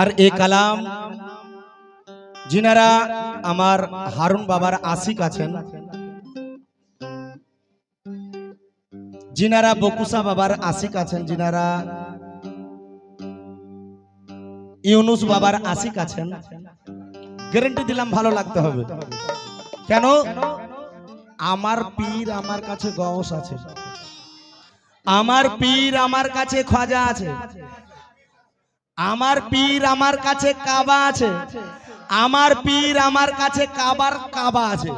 আর এ কালাম যিনারা আমার হারুন বাবার আশিক আছেন, যিনারা বকুসা বাবার আশিক আছেন, যিনারা ইউনুস বাবার আশিক আছেন গ্যারেন্টি দিলাম ভালো লাগতে হবে। কেন? আমার পীর আমার কাছে গস আছে। আমার পীর আমার কাছে খাজা আছে। আমার পীর আমার কাছে কাবা আছে। আমার পীর আমার কাছে কাবার কাবা আছে।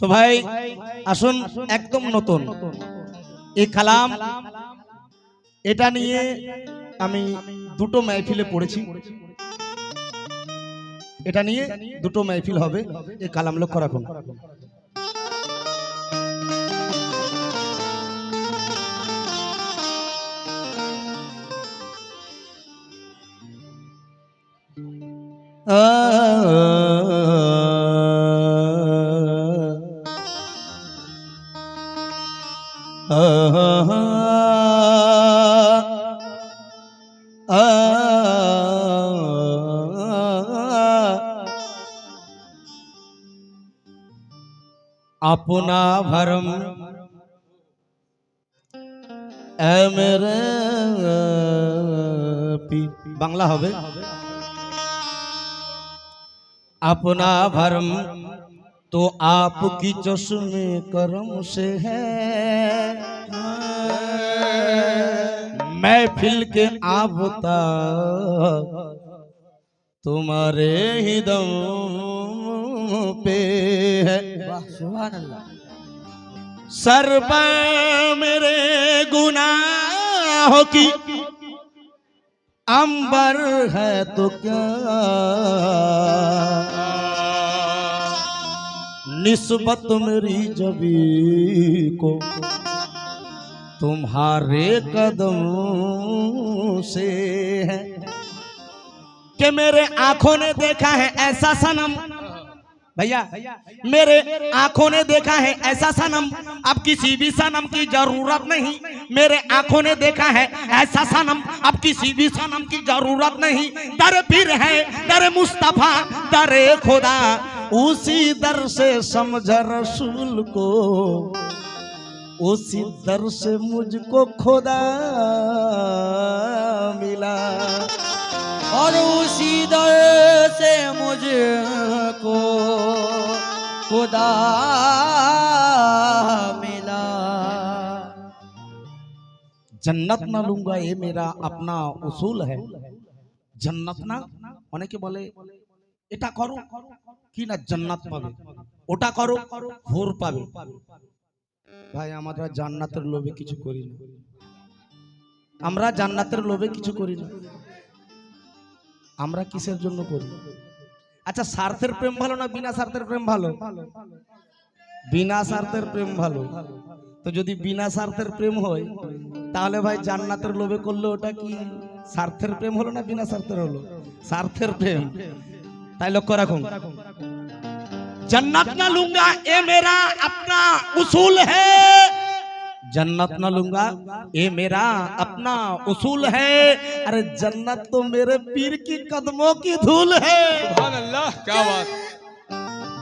তো ভাই আসুন একদম নতুন। এই কালাম এটা নিয়ে আমি দুটো মাহফিলে পড়েছি। এটা নিয়ে দুটো মাহফিল হবে। এই কালাম লক্ষ্য রাখুন। अपना भरम এ মেরে পীর। বাংলা হবে अपना भरम तो आपकी चश्मे करम से है। महफिल के आवता तुम्हारे ही दम पे है। सर पर मेरे गुनाहों की अंबर है तो क्या? निस्बत मेरी जबी को तुम्हारे कदम से है। कि मेरे आँखों ने देखा है ऐसा सनम। भैया, मेरे आँखों ने देखा है ऐसा सनम। अब किसी भी सनम की ज़रूरत नहीं। मेरे आँखों ने देखा है ऐसा सनम। अब किसी भी सनम की ज़रूरत नहीं। दर फिर है दर मुस्तफ़ा दर खुदा। उसी दर से समझ रसूल को। उसी दर से मुझको खुदा मिला। और उसी दर से मुझको खुदा मिला जन्नत ना लूंगा ये मेरा अपना उसूल है জান্নাত না অনেকে বলে এটা করো কি না জান্নাত পাবে ওটা করো ভোর পাবে ভাই আমরা জান্নাতের লোভে কিছু করি না আমরা জান্নাতের লোভে কিছু করি না আমরা কিসের জন্য করি আচ্ছা স্বার্থের প্রেম ভালো না বিনা স্বার্থের প্রেম ভালো বিনা স্বার্থের প্রেম ভালো তো যদি বিনা স্বার্থের প্রেম হয় তাহলে ভাই জান্নাতের লোভে করলে ওটা কি স্বার্থের প্রেম হলো না বিনা স্বার্থের হলো স্বার্থের প্রেম তাই লক্ষ্য রাখুন जन्नत ना लूंगा ये मेरा अपना उसूल है जन्नत ना लूंगा ये मेरा अपना उसूल है अरे जन्नत तो मेरे पीर की कदमों की धूल है সুবহান আল্লাহ क्या बात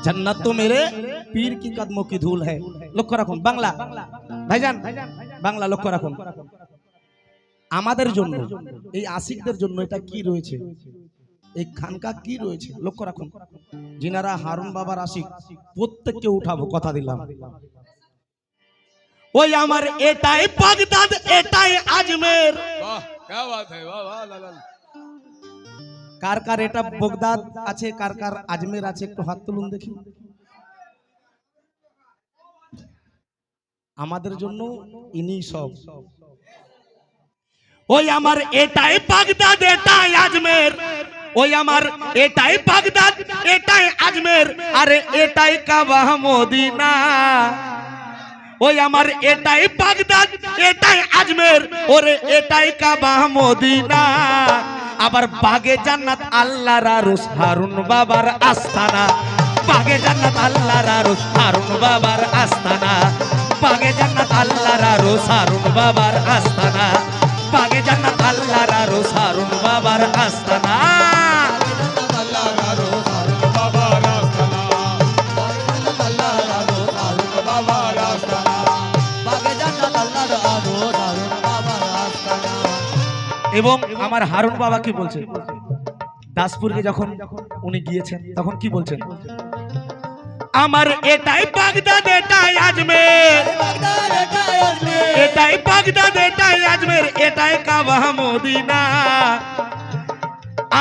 जन्नत तो मेरे पीर की कदमों की धूल है লক্ষ্য রাখুন বাংলা ভাইজান বাংলা লক্ষ্য রাখুন আমাদের জন্য এই আশিকদের জন্য এটা কি রয়েছে এই খানকা কি রয়েছে লক্ষ্য রাখুন যিনারা হারুন বাবার আশিক প্রত্যেককে উঠাবো কথা দিলাম ওই আমার এটাই বাগদাদ এটাই আজমের। কার কার এটা বগদাদ আছে কার কার আজমের আছে একটু হাত তুলুন দেখি। আমাদের জন্য ইনি সব। ওই আমার এটাই বাগদাদ এটাই আজমের। ওই আমার এটাই বাগদাদ এটাই আজমের। আরে এটাই কাবা মদিনা। ওই আমার এটাই বাগদাদ, এটাই আজমের। ওরে এটাই কাবা মদিনা। আবার বাগে জান্নাত আল্লাহ রারুস হারুন বাবার আস্তানা। বাগে জান্নাত আল্লাহ রারুস হারুন বাবার আস্তানা। বাগে জান্নাত আল্লাহ রারুস হারুন বাবার আস্তানা। বাগে জান্নাত আল্লাহর আরশ, হারুন বাবার আস্তানা। এবং আমার হারুন বাবা কি বলছে দাসপুরকে যখন উনি গিয়েছেন, তখন কি বলছেন? আমার এটাই বাগদাদ, এটাই আজমের। এটাই বাগদাদ, এটাই আজমের, এটাই কাবা মদিনা।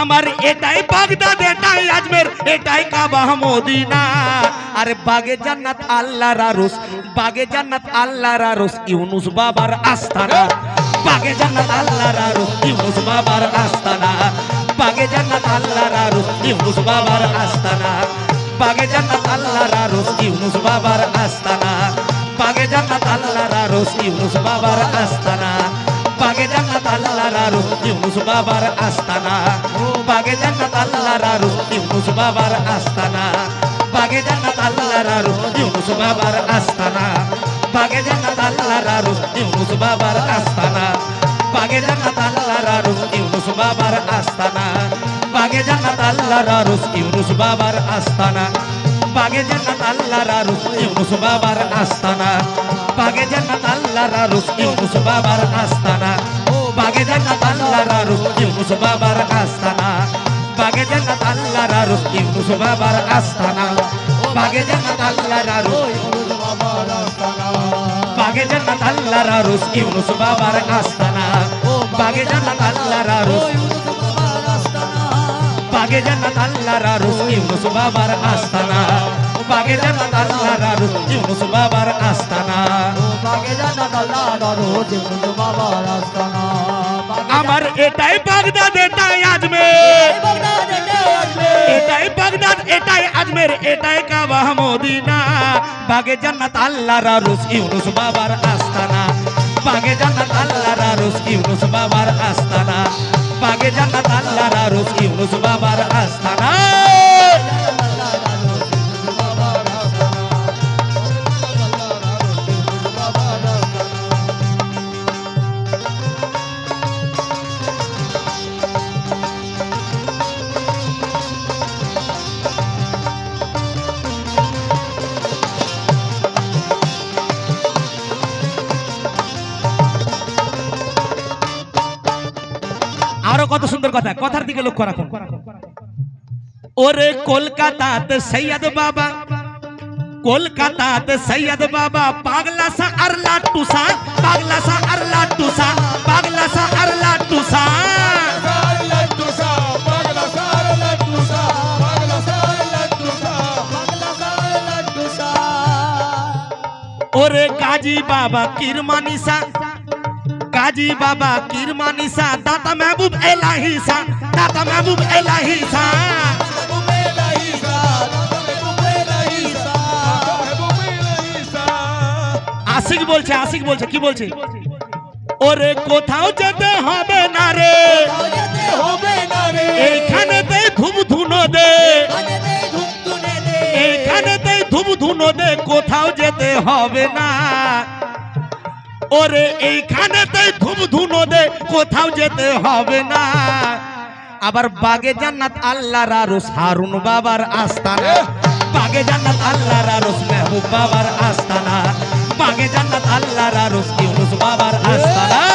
আমার এটাই বাগদাদ, এটাই আজমের, এটাই কাবা মদিনা। আরে বাগে জান্নাত আল্লাহর আরশ, বাগে জান্নাত আল্লাহর আরশ, ইউনুস বাবার আস্তানা বাগে জান্নাত আল্লাহর আরশ ইউনুস বাবার আস্তানা। বাগে জান্নাত আল্লাহর আরশ ইউনুস বাবার আস্তানা। বাগে জান্নাত আল্লাহর আরশ ইউনুস বাবার আস্তানা। বাগে জান্নাত আল্লাহর আরশ ইউনুস বাবার আস্তানা। বাগে জান্নাত আল্লাহর আরশ ইউনুস বাবার আস্তানা। বাগে জান্নাত আল্লাহর আরশ ইউনুস বাবার আস্তানা। বাগে জান্নাত আল্লাহর আরশ ইউনুস বাবার আস্তানা। বাগে জান্নাত আল্লাহর আরশ ইউনুস বাবার আস্তানা। বাগে জান্নাত আল্লাহর আরশ ইউনুস বাবার আস্তানা। বাগে জান্নাত আল্লাহর আরশ ইউনুস বাবার আস্তানা। বাগে জান্নাত আল্লাহর আরশ ইউনুস বাবার আস্তানা। বাগে জান্নাত আল্লাহর আরশ ইউনুস বাবার আস্তানা। বাগে জান্নাত আল্লাহর আরশ ইউনুস বাবার আস্তানা। বাগে জান্নাত আল্লাহর আরশ ইউনুস বাবার আস্তানা। বাগে জান্নাত আল্লাহর আরশ বাগে জান্নাত আল্লাহর আরশ ইউনুস বাবার আস্তানা। বাগে জান্নাত আল্লাহর আরশ। বাগে জান্নাত আল্লাহর আরশ ইউনুস বাবার আস্তানা। বাগে জান্নাত আল্লাহর আরশ ইউনুস বাবার আস্তানা। আমার এটাই বাগদাদ এটাই আজমের এটাই বাগদাদ, এটাই আজমের, এটাই কাবা মদিনা। বাগে জান্নাত আল্লাহর আরশ, ইউনুস বাবার আস্তানা। বাগে জান্নাত আল্লাহর আরশ, ইউনুস বাবার আস্তানা। বাগে জান্নাত আল্লাহর আরশ, ইউনুস বাবার আস্তানা। সুন্দর কথা কথার দিকে লক্ষ্য রাখুন ওরে কলকাতাতে সৈয়দ বাবা কলকাতাতে সৈয়দ বাবা পাগলা সা আরলা টুসা পাগলা সা আরলা টুসা পাগলা সা আরলা টুসা ওরে কাজী বাবা কিরমানিসা কাজী বাবা, কিরমানিসা, দাদা দাতা মাহবুব এলাহি সা দাতা মাহবুব এলাহি আশিক বলছে আশিক বলছে, কি বলছে? ওরে কোথাও যেতে হবে না রে। হবে না রে ধুম ধুনো দে। এইখানে ধুম ধুনো দে, কোথাও যেতে হবে না। ওরে এইখানেতেই খুব ধুনো দে কোথাও যেতে হবে না। আবার বাগে জান্নাত আল্লাহর আরশ, হারুন বাবার আস্তানা। বাগে জান্নাত আল্লাহর আরশ, মেহবুব বাবার আস্তানা। বাগে জান্নাত আল্লাহর আরশ, ইউনুস বাবার আস্তানা।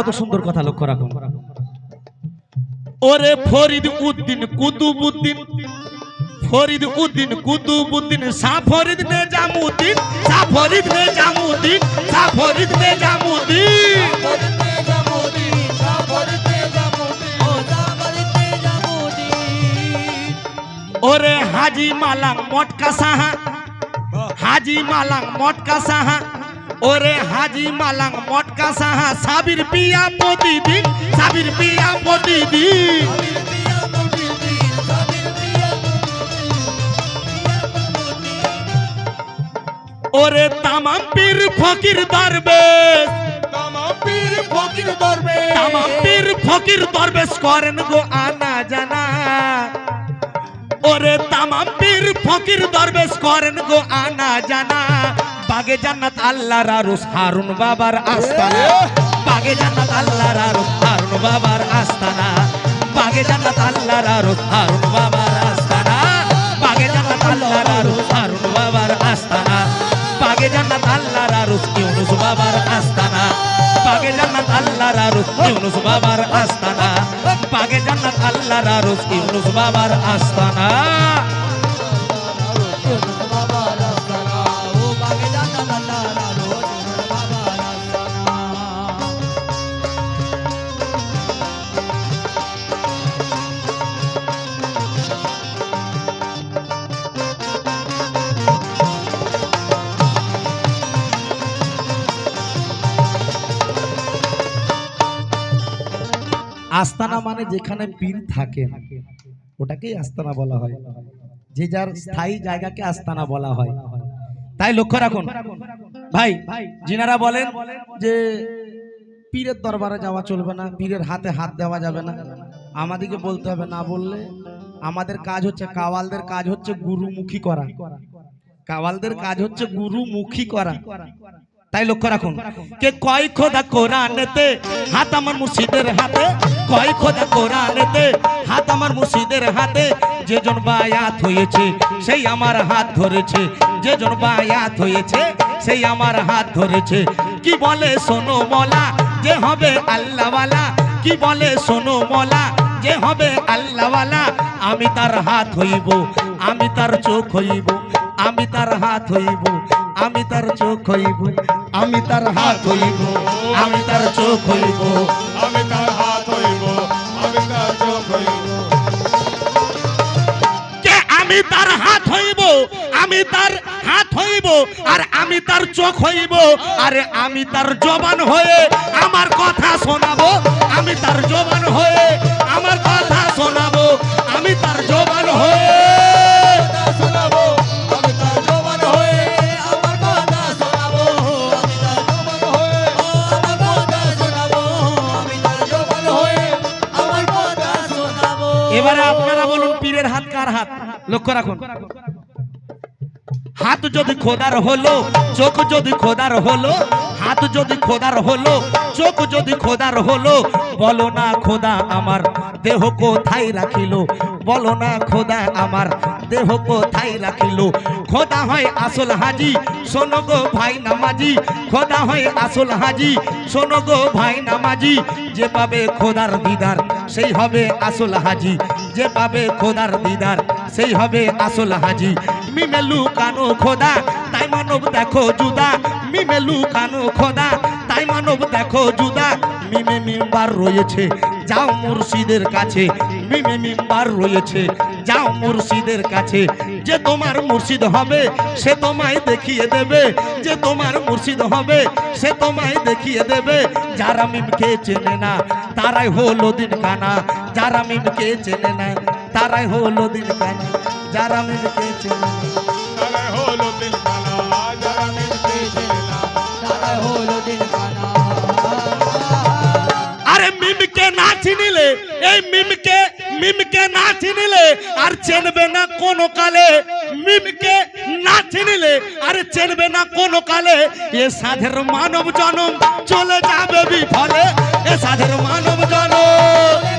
কত সুন্দর কথা লক্ষ্য রাখুন। ওরে ফরিদ উদ্দিন কুতুবুদ্দিন ফরিদ উদ্দিন কুতুবুদ্দিন শাহ ফরিদ নেজামুদ্দিন শাহ ফরিদ নেজামুদ্দিন শাহ ফরিদ নেজামুদ্দিন। বলতে সা বলতে যাবুদি ও যা বলতে যাবুদি ওরে হাজি মালাং মটকা সাহা, হাজি মালাং মটকা সাহা। ওরে হাজি মালাং মটকা সাহা সাবির বিয়া প্রতিদিন সাবির বিয়া প্রতিদিন। ওরে তামাম পীর ফকির দরবেশ। তামাম পীর ফকির দরবেশ। তামাম পীর ফকির দরবেশ করেন গো আনা জানা। ওরে তামাম পীর ফকির দরবেশ করেন গো আনা জানা। বাগে জান্নাত আল্লাহর আরুস হারুন বাবার আস্তানা। বাগে জান্নাত আল্লাহর আরুস হারুন বাবার আস্তানা। বাগে জান্নাত আল্লাহর আরুস হারুন বাবার আস্তানা। বাগে জান্নাত আল্লাহর আরুস হারুন বাবার আস্তানা। বাগে জান্নাত আল্লাহর আরুস ইউনুস বাবার আস্তানা। বাগে জান্নাত আল্লাহর আরুস ইউনুস বাবার আস্তানা। বাগে জান্নাত আল্লাহর আরুস ইউনুস বাবার আস্তানা। যেখানে পীর থাকে, ওটাকেই আস্তানা বলা হয়। যে যার স্থায়ী জায়গাকে আস্তানা বলা হয়। তাই লক্ষ্য রাখুন। ভাই জিনারা বলেন যে পীরের দরবারে যাওয়া চলবে না, পীরের হাতে হাত দেওয়া যাবে না, আমাদেরকে বলতে হবে না বললে আমাদের কাজ হচ্ছে, কাওয়ালদের কাজ হচ্ছে গুরুমুখী করা। কাওয়ালদের কাজ হচ্ছে গুরুমুখী করা। তাই লক্ষ্য রাখুন। কে কয় খোদা কোরআনেতে, হাত আমার মুর্শিদের হাতে, কয় খোদা কোরআনেতে, হাত আমার মুর্শিদের হাতে যে যেজন বায়াত হয়েছে, সেই আমার হাত ধরেছে যে যেজন বায়াত হয়েছে, সেই আমার হাত ধরেছে। কি বলে শোনো মলা, যে হবে আল্লাহওয়ালা? কি বলে শোনো মলা, যে হবে আল্লাহওয়ালা? আমি তার হাত হইব আমি তার চোখ হইব আমি তার হাত হইব আমি তার চোখ হইব আমি তার হাত হইব আমি তার চোখ হইব আমি তার হাত হইব আমি তার চোখ হইব কে আমি তার হাত হইব আমি তার হাত হইব আর আমি তার চোখ হইব আরে আমি তার জবান হয়ে আমার কথা শোনাবো আমি তার জবান হয়ে আমার কথা শোনাবো আমি তার জবান হয়ে কার হাত লক্ষ্য রাখুন। হাত যদি খোদার হলো চোখ যদি খোদার হলো হাত যদি খোদার হলো, চোখ যদি খোদার হলো, বলো না খোদা আমার দেহ কোথায় রাখিল? বলো না খোদা আমার দেহ কোথায় রাখিল? খোদা হয় আসল হাজি, শোনো গো ভাই নামাজি। খোদা হয় আসল হাজি, শোনো গো ভাই নামাজি। যে পাবে খোদার দিদার, সেই হবে আসল হাজি। যে পাবে খোদার দিদার, সেই হবে আসল হাজি। মিমেলু কানো খোদা, তাই মানব দেখো জুদা। মিমেলু কানো খোদা, তাই মানব দেখো জুদা। মিমে মিম্বার রয়েছে, যাও মুর্শিদের কাছে। মিমে মিম্বার রয়েছে, যাও মুর্শিদের কাছে। যে তোমার মুর্শিদ হবে, সে তোমায় দেখিয়ে দেবে। যে তোমার মুর্শিদ হবে, সে তোমায় দেখিয়ে দেবে। যারা মিমকে চেনে না, তারাই হলো দিন কানা যারা মিমকে চেনে না, তারাই হলো দিন কানা যারা মিমকে চেনে তারা হলো দিল কানা যারা মিলতে চেনে তারা হলো দিন কানা আরে মিমকে না চিনিলে এই মিমকে মিমকে না চিনিলে আর চেনবে না কোনো কালে। মিমকে না চিনিলে আর চেনবে না কোনো কালে। এ সাধের মানব জনম চলে যাবে বিফলে। এ সাধের মানব জনম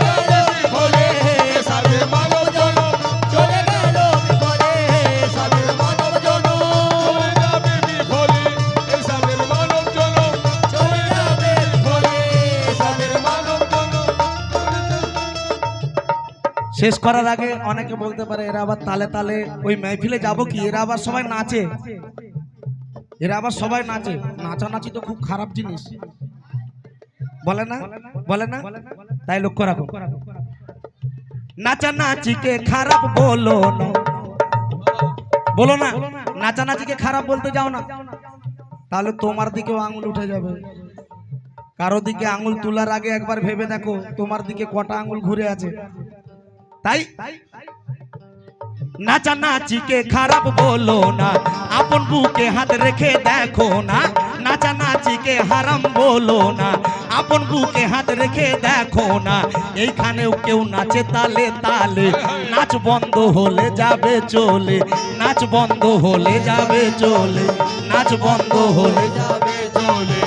শেষ করার আগে অনেকে বলতে পারে, এরা আবার তালে তালে ওই মেহফিলে যাব কি? এরা আবার সবাই নাচে। এরা আবার সবাই নাচে। নাচানাচি তো খুব খারাপ জিনিস। বলে না? বলে না? তাই লক্ষ্য রাখো। নাচানাচিকে খারাপ বলো না। বলো না? নাচানাচিকে খারাপ বলতে যাও না। তাহলে তোমার দিকেও আঙুল উঠে যাবে। কারও দিকে আঙুল তোলার আগে একবার ভেবে দেখো, তোমার দিকে কটা আঙুল ঘুরে আছে। তাই নাচা নাচিকে খারাপ বলো না, আপন বুকে হাত রেখে দেখো না নাচা নাচিকে হারাম বলো না, আপন বুকে হাত রেখে দেখো না, এইখানেও কেউ নাচে তালে তালে, নাচ বন্ধ হলে যাবে চলে, নাচ বন্ধ হলে যাবে চলে, নাচ বন্ধ হলে যাবে চলে।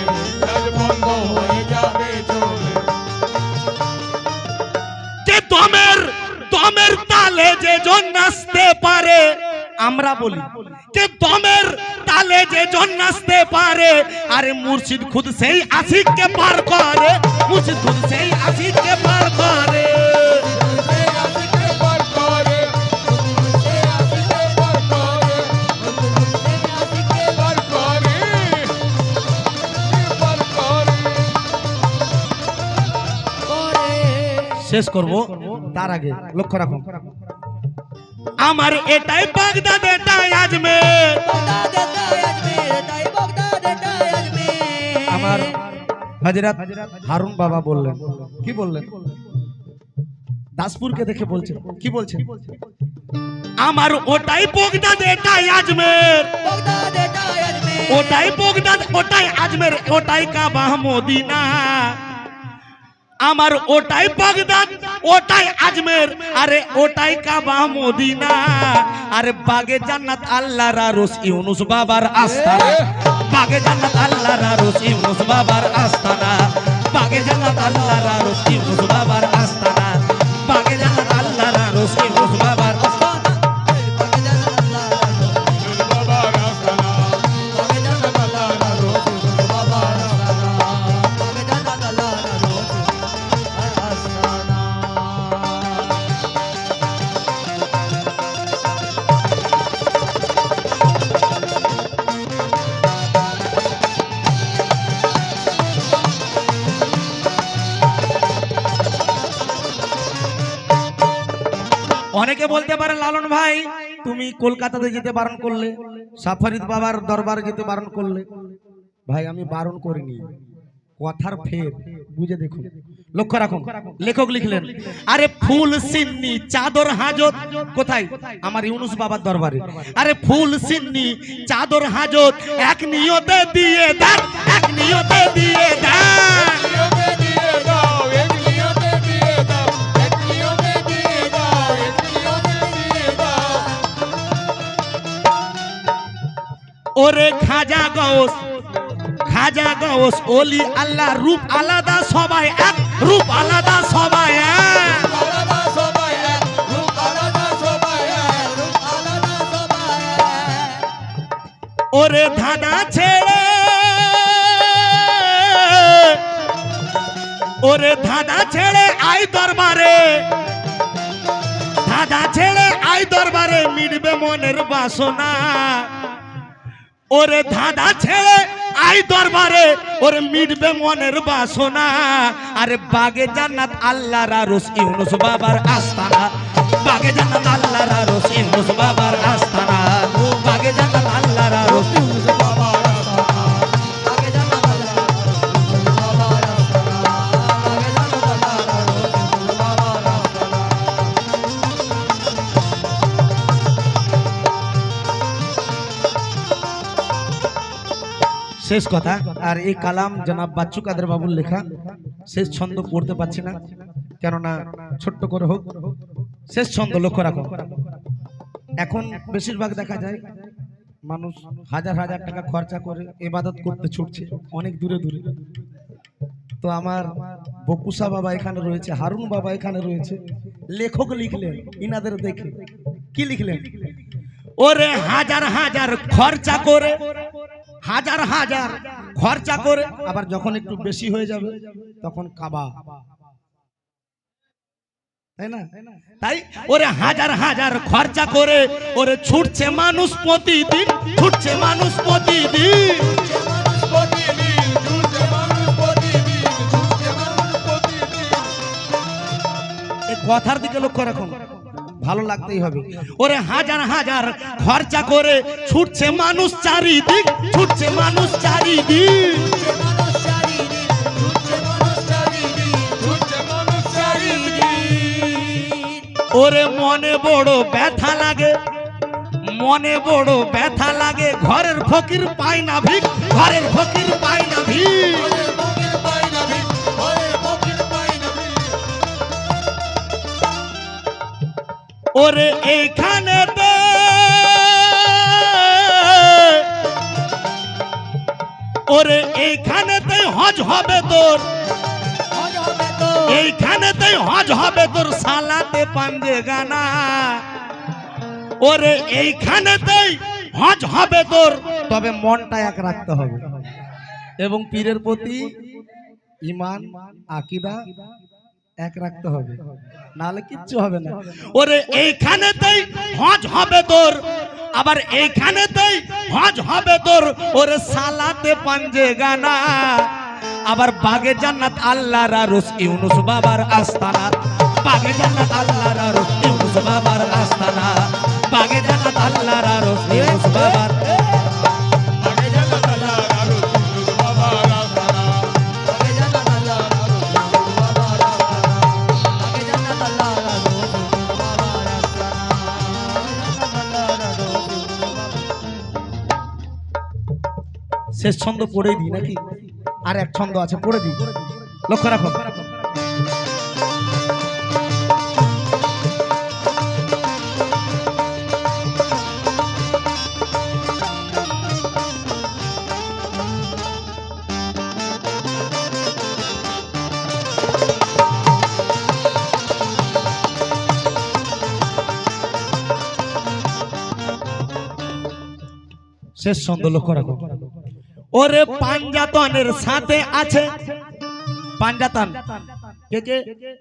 তালে যে জন নাচতে পারে আমরা বলি। কে দমের তালে যে জন নাচতে পারে আরে মুর্শিদ খুদ সেই আশিককে পার করে মুর্শিদ খুদ সেই আশিককে পার করে। শেষ করব। তার আগে লক্ষ্য রাখুন। আমার এটাই বাগদাদ এটাই আজমের আমার হাজরাত হারুন বাবা বললেন কি বললেন? দাসপুরকে দেখে বলছেন কি বলছেন? আমার ওটাই বগদাদ এটাই আজমের ওটাই বগদাদ ওটাই আজমের ওটাই কাবা মদিনা। আমার ওটাই বাগদাদ, ওটাই আজমের। আরে ওটাই কাবা মদিনা। আরে বাগে জান্নাত আল্লাহ রারুস ইউনুস বাবার আস্তানা। বাগে জান্নাত আল্লাহ রারুস ইউনুস বাবার আস্তানা। বাগে জান্নাত আল্লাহ রারুস ইউনুস বাবার আস্তানা। তুমি কলকাতাতে যেতে বারণ করলে সাফারিদ বাবার দরবার যেতে বারণ করলে। ভাই, আমি বারণ করিনি। কথার ফের, বুঝে দেখুন। লক্ষ্য রাখুন, লেখক লিখলেন, আরে ফুল সিন্নি, চাদর হাজত, কোথায়? আমার ইউনুস বাবার দরবারে। আরে ফুল সিন্নি, চাদর হাজত, এক নিয়তে দিয়ে দেন, এক নিয়তে দিয়ে দাও ওরে খাজা গৌস খাজা গৌস ওলি আল্লাহ, রূপ আলাদা সবাই এক, রূপ আলাদা সবাই এক। ওরে ধাঁধা ছেড়ে, ওরে ধাঁধা ছেড়ে আই দরবারে, ধাঁধা ছেড়ে আই দরবারে মিটবে মনের বাসনা। ওরে ধাঁধা ছেড়ে আই দরবারে, ওরে মিটবে মনের বাসনা। আরে বাগে জান্নাত আল্লাহর আরশ, ইউনুস বাবার আস্তানা। বাগে জান্নাত আল্লাহর আরশ, ইউনুস বাবার আস্তানা। বাগে জান্নাত শেষ কথা। আর এই কালাম জনাব বাচ্চু কাদের বাবুর লেখা। শেষ ছন্দ পড়তে পারছি না, কেননা ছোট্ট করে হোক। শেষ ছন্দ লক্ষ্য রাখো। এখন বেশিরভাগ দেখা যায়, মানুষ হাজার হাজার টাকা খরচা করে ইবাদত করতে ছুটছে, অনেক দূরে দূরে। তো আমার বকুসা বাবা এখানে রয়েছে, হারুন বাবা এখানে রয়েছে। লেখক লিখলেন, ইনাদের দেখে। কি লিখলেন? ওরে হাজার হাজার খরচা করে হাজার হাজার খরচা করে আবার যখন একটু বেশি হয়ে যাবে, তখন কাবা। তাই না? তাই ওরে হাজার হাজার খরচা করে ওরে ছুটছে মানুষ প্রতিদিন, ছুটছে মানুষ প্রতিদিন। কথার দিকে লক্ষ্য রাখুন। ভালো লাগতেই হবে। ওরে হাজার হাজার খরচা করে ছুটছে মানুষ চারিদিক, ছুটছে মানুষ চারিদিক। ওরে মনে বড় ব্যথা লাগে, মনে বড় ব্যথা লাগে। ঘরের ফকির পায় না ভিক, ঘরের ফকির পায় না ভিক। ওরে এইখানে ওরে এইখানেতে হজ হবে তোর। হজ হবে তো এইখানেতে হজ হবে তোর সালাতে পাঞ্জে গানা। ওরে এইখানেতেই হজ হবে তোর। তবে মনটা এক রাখতে হবে। এবং পীরের প্রতি ইমান আকিদা এক রাখতে হবে। নাহলে কিচ্ছু হবে না। ওরে এইখানেতেই হজ হবে তোর। আবার এইখানেতেই হজ হবে তোর। ওরে সালাতে পাঞ্জে গানা। আবার বাগে জান্নাত আল্লাহ রারুস ইউনুস বাবার আস্তানা বাগে জান্নাত আল্লাহ রারুস ইউনুস বাবার আস্তানা শেষ ছন্দ পড়েই দিই নাকি? আর এক ছন্দ আছে, পড়ে দিই। লক্ষ্য রাখো। শেষ ছন্দ লক্ষ্য রাখো। ওরে পাঞ্জাতনের সাথে আছে। পাঞ্জাতন। কে কে?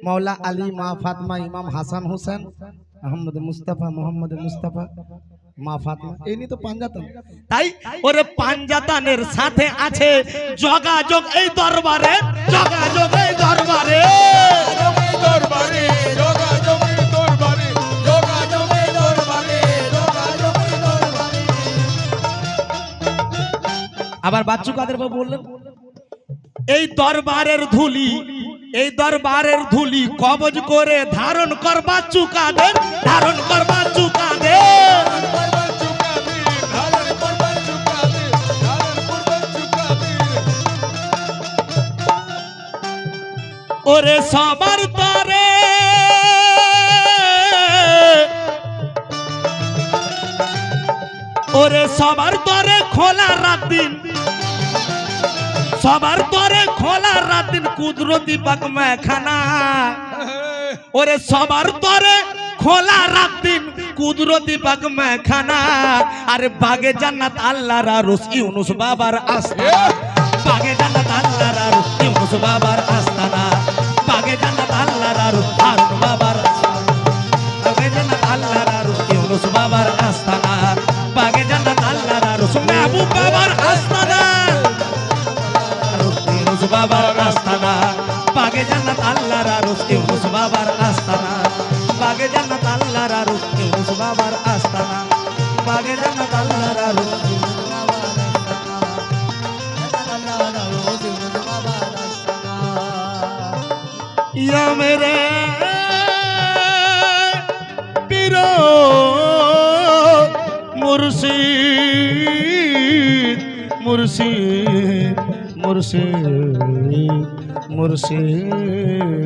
মাওলা আলী মা ফাতমা ইমাম হাসান হোসেন আহমদ মুস্তাফা মোহাম্মদ মুস্তাফা মা ফাতমা এই নিয়ে তো পাঞ্জাতন। তাই ওরে পাঞ্জাতনের সাথে আছে। যোগাযোগ এই দরবারে যোগাযোগ এই দরবারে যোগের দরবারে, যোগাযোগের আবার বাচ্চু কাদের বাবু বললেন এই দরবারের ধুলি এই দরবারের ধুলি কবজ করে ধারণ কর বাচ্চু চুকাদের, ধারণ কর বাচ্চু চুকাদের। ওরে সবার তরে ওরে সবার তরে খোলা রাত দিন সবার তরে খোলা রাত দিন কুদরতি পাক মেখানা ওরে সবার তরে খোলা রাত দিন কুদরতি পাক মেখানা আরে বাগে জান্নাত আল্লাহর আরশ, ইউনুস বাবার আসে বাগে জান্নাত আল্লাহর আরশ, ইউনুস বাবার আস্তানা। বাবার আস্তানা। বাগে জান্নাত আল্লাহর আরশ ইউনুস বাবার আস্তানা। বাগে ইউনুস বাবার ইয়া মেরে পীরো মুর্শিদ মুর্শিদ মুর্শিদ মুর্শিদ।